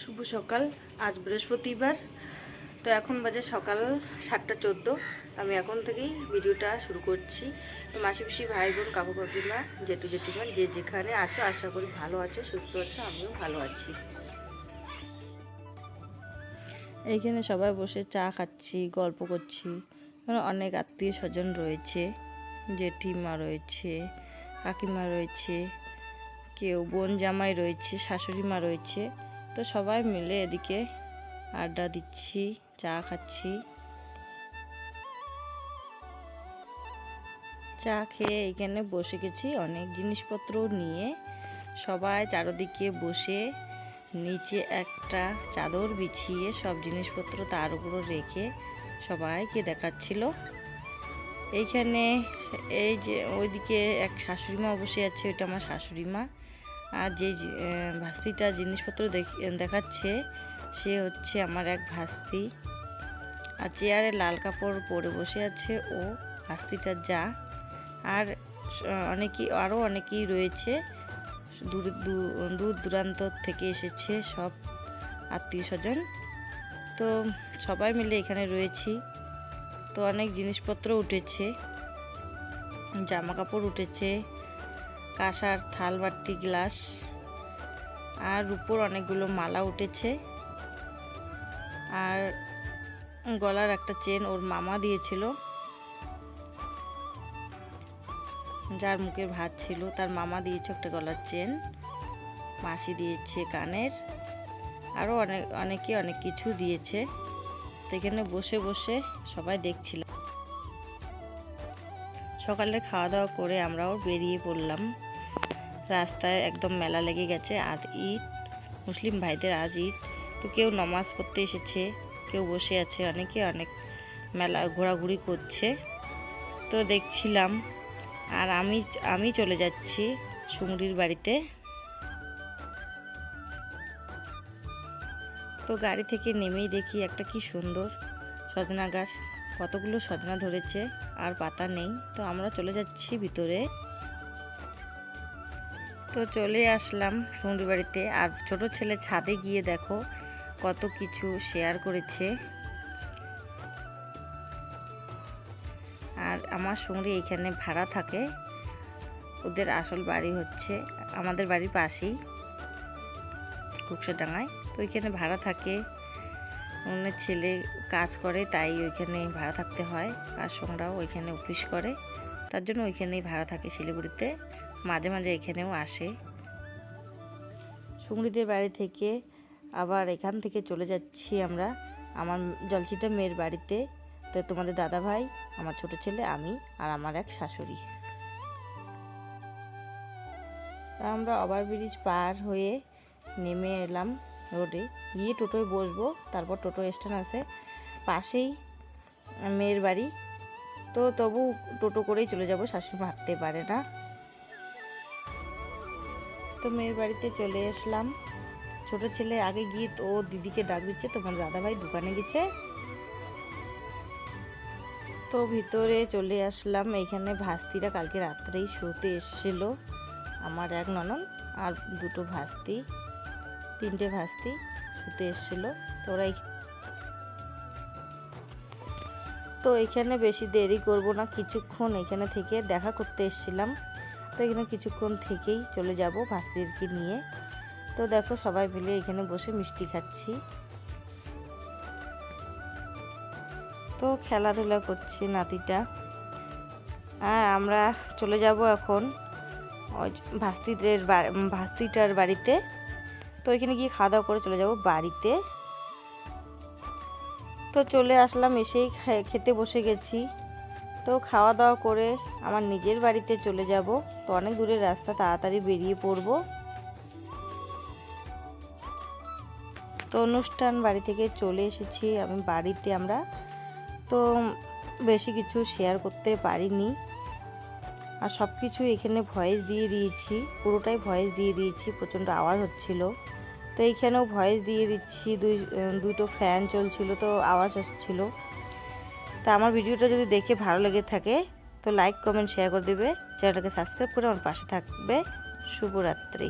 শুভ সকাল, আজ বৃহস্পতিবার। তো এখন বাজে সকাল সাতটা চোদ্দ। আমি এখন থেকেই ভিডিওটা শুরু করছি। মাসি, পিসি, ভাই বোন, কাকু, কাকিমা, জেঠু, জেঠিমা, যে যেখানে আছো, আশা করি ভালো আছো, সুস্থ আছো, আমিও ভালো আছি। এইখানে সবাই বসে চা খাচ্ছি, গল্প করছি। এখানে অনেক আত্মীয় স্বজন রয়েছে, জেঠিমা রয়েছে, কাকিমা রয়েছে, কেউ বোন জামাই রয়েছে শাশুড়ি মা রয়েছে। তো সবাই মিলে এদিকে আড্ডা দিচ্ছি, চা খাচ্ছি। চা খেয়ে এখানে বসে গেছি, অনেক জিনিসপত্র নিয়ে। সবাই চারোদিকে বসে নিচে একটা চাদর বিছিয়ে সব জিনিসপত্র তার উপর রেখে সবাইকে দেখাচ্ছিল। এইখানে এই যে ওইদিকে এক শাশুড়ি মা বসে আছে, ওইটা আমার শাশুড়ি মা আর যে ভাস্তিটা জিনিসপত্র দেখ- দেখাচ্ছে, সে হচ্ছে আমার এক ভাস্তি। আর চেয়ারে লাল কাপড় পরে বসে আছে ও, ভাস্তিটার যা। আর অনেকেই আরও অনেকেই রয়েছে। দূর দূর দূরান্ত থেকে এসেছে সব আত্মীয় স্বজন। তো সবাই মিলে এখানে রয়েছি। তো অনেক জিনিসপত্র উঠেছে, জামা কাপড় উঠেছে। কাঁসার থাল বাটি গ্লাস। আর উপর অনেকগুলো মালা উঠেছে। আর গলার একটা চেন ওর মামা দিয়েছিল। যার মুখে ভাত ছিল, তার মামা দিয়েছে একটা গলার চেন। মাসি দিয়েছে কানের। আরও অনেক, অনেকে অনেক কিছু দিয়েছে। তো এখানে বসে বসে সবাই দেখছিলাম সকালে খাওয়া দাওয়া করে আমরাও বেরিয়ে পড়লাম। রাস্তায় একদম মেলা লেগে গেছে, আজ ঈদ। মুসলিম ভাইদের আজ ঈদ। তো কেউ নমাজ পড়তে এসেছে, কেউ বসে আছে, অনেকে অনেক মেলা ঘোরাঘুরি করছে। তো দেখছিলাম, আর আমি আমি চলে যাচ্ছি সুমরির বাড়িতে। তো গাড়ি থেকে নেমেই দেখি একটা কি সুন্দর সজনা গাছ। কতগুলো সজনা ধরেছে, আর পাতা নেই। তো আমরা চলে যাচ্ছি ভিতরে। তো চলে আসলাম সুমরি বাড়িতে। আর ছোট ছেলে ছাদে গিয়ে দেখো কত কিছু শেয়ার করেছে। আর আমার সঙ্গে এইখানে ভাড়া থাকে। ওদের আসল বাড়ি হচ্ছে, আমাদের বাড়ির পাশেই কুকসাডাঙ্গায়। তো ওইখানে ভাড়া থাকে ওনার ছেলে কাজ করে, তাই ওইখানে ভাড়া থাকতে হয়। আর সঙ্গরাও ওইখানে অফিস করে। তার জন্য ওইখানেই ভাড়া থাকে শিলিগুড়িতে। মাঝে মাঝে এখানেও আসে। সুংরিদের বাড়ি থেকে আবার এখান থেকে চলে যাচ্ছি আমরা। আমার জলছিটা মেয়ের বাড়িতে। তো তোমাদের দাদা ভাই, আমার ছোট ছেলে, আমি আর আমার এক শাশুড়ি। আমরা ওভারব্রিজ পার হয়ে নেমে এলাম রোডে। গিয়ে টোটোয় বসবো, তারপর টোটো স্ট্যান্ড আছে। পাশেই মেয়ের বাড়ি। তো তবু টোটো করেই চলে যাব, শাশুড়ি ভাবতে পারে না। তো মেয়ের বাড়িতে চলে আসলাম ছোট ছেলে আগে গিয়ে ও দিদিকে ডাক দিচ্ছে, তোমার দাদাভাই দোকানে গেছে। তো ভিতরে চলে আসলাম এইখানে ভাস্তিরা কালকে রাত্রেই শুতে এসেছিল, আমার এক ননদ আর দুটো ভাস্তি, তিনটে ভাস্তি শুতে এসেছিল। তো ওরা তো এখানে বেশি দেরি করব না, কিছুক্ষণ এখানে থেকে দেখা করতে এসেছিলাম। তো এখানে কিছুক্ষণ থেকেই চলে যাব ভাস্তিরকে নিয়ে। তো দেখো সবাই মিলে এখানে বসে মিষ্টি খাচ্ছি। তো খেলাধুলা করছে নাতিটা। আর আমরা চলে যাব এখন ভাস্তিদের ভাস্তিটার বাড়িতে। তো এখানে গিয়ে খাওয়া দাওয়া করে চলে যাব বাড়িতে। তো চলে আসলাম, এসেই খেতে বসে গেছি। তো খাওয়া দাওয়া করে আমার নিজের বাড়িতে চলে যাব। তো অনেক দূরের রাস্তা, তাড়াতাড়ি বেরিয়ে পড়ব। তো অনুষ্ঠান বাড়ি থেকে চলে এসেছি আমি বাড়িতে আমরা। তো বেশি কিছু শেয়ার করতে পারিনি। আর সব কিছু এখানে ভয়েস দিয়ে দিয়েছি, পুরোটাই ভয়েস দিয়ে দিয়েছি, প্রচণ্ড আওয়াজ হচ্ছিল। তো এইখানেও ভয়েস দিয়ে দিচ্ছি, দুই, দুটো ফ্যান চলছিল, তো আওয়াজ আসছিল। তা আমার ভিডিওটা যদি দেখে ভালো লেগে থাকে, তো লাইক কমেন্ট শেয়ার করে দেবে। চ্যানেলটাকে সাবস্ক্রাইব করে আমার পাশে থাকবে। শুভরাত্রি।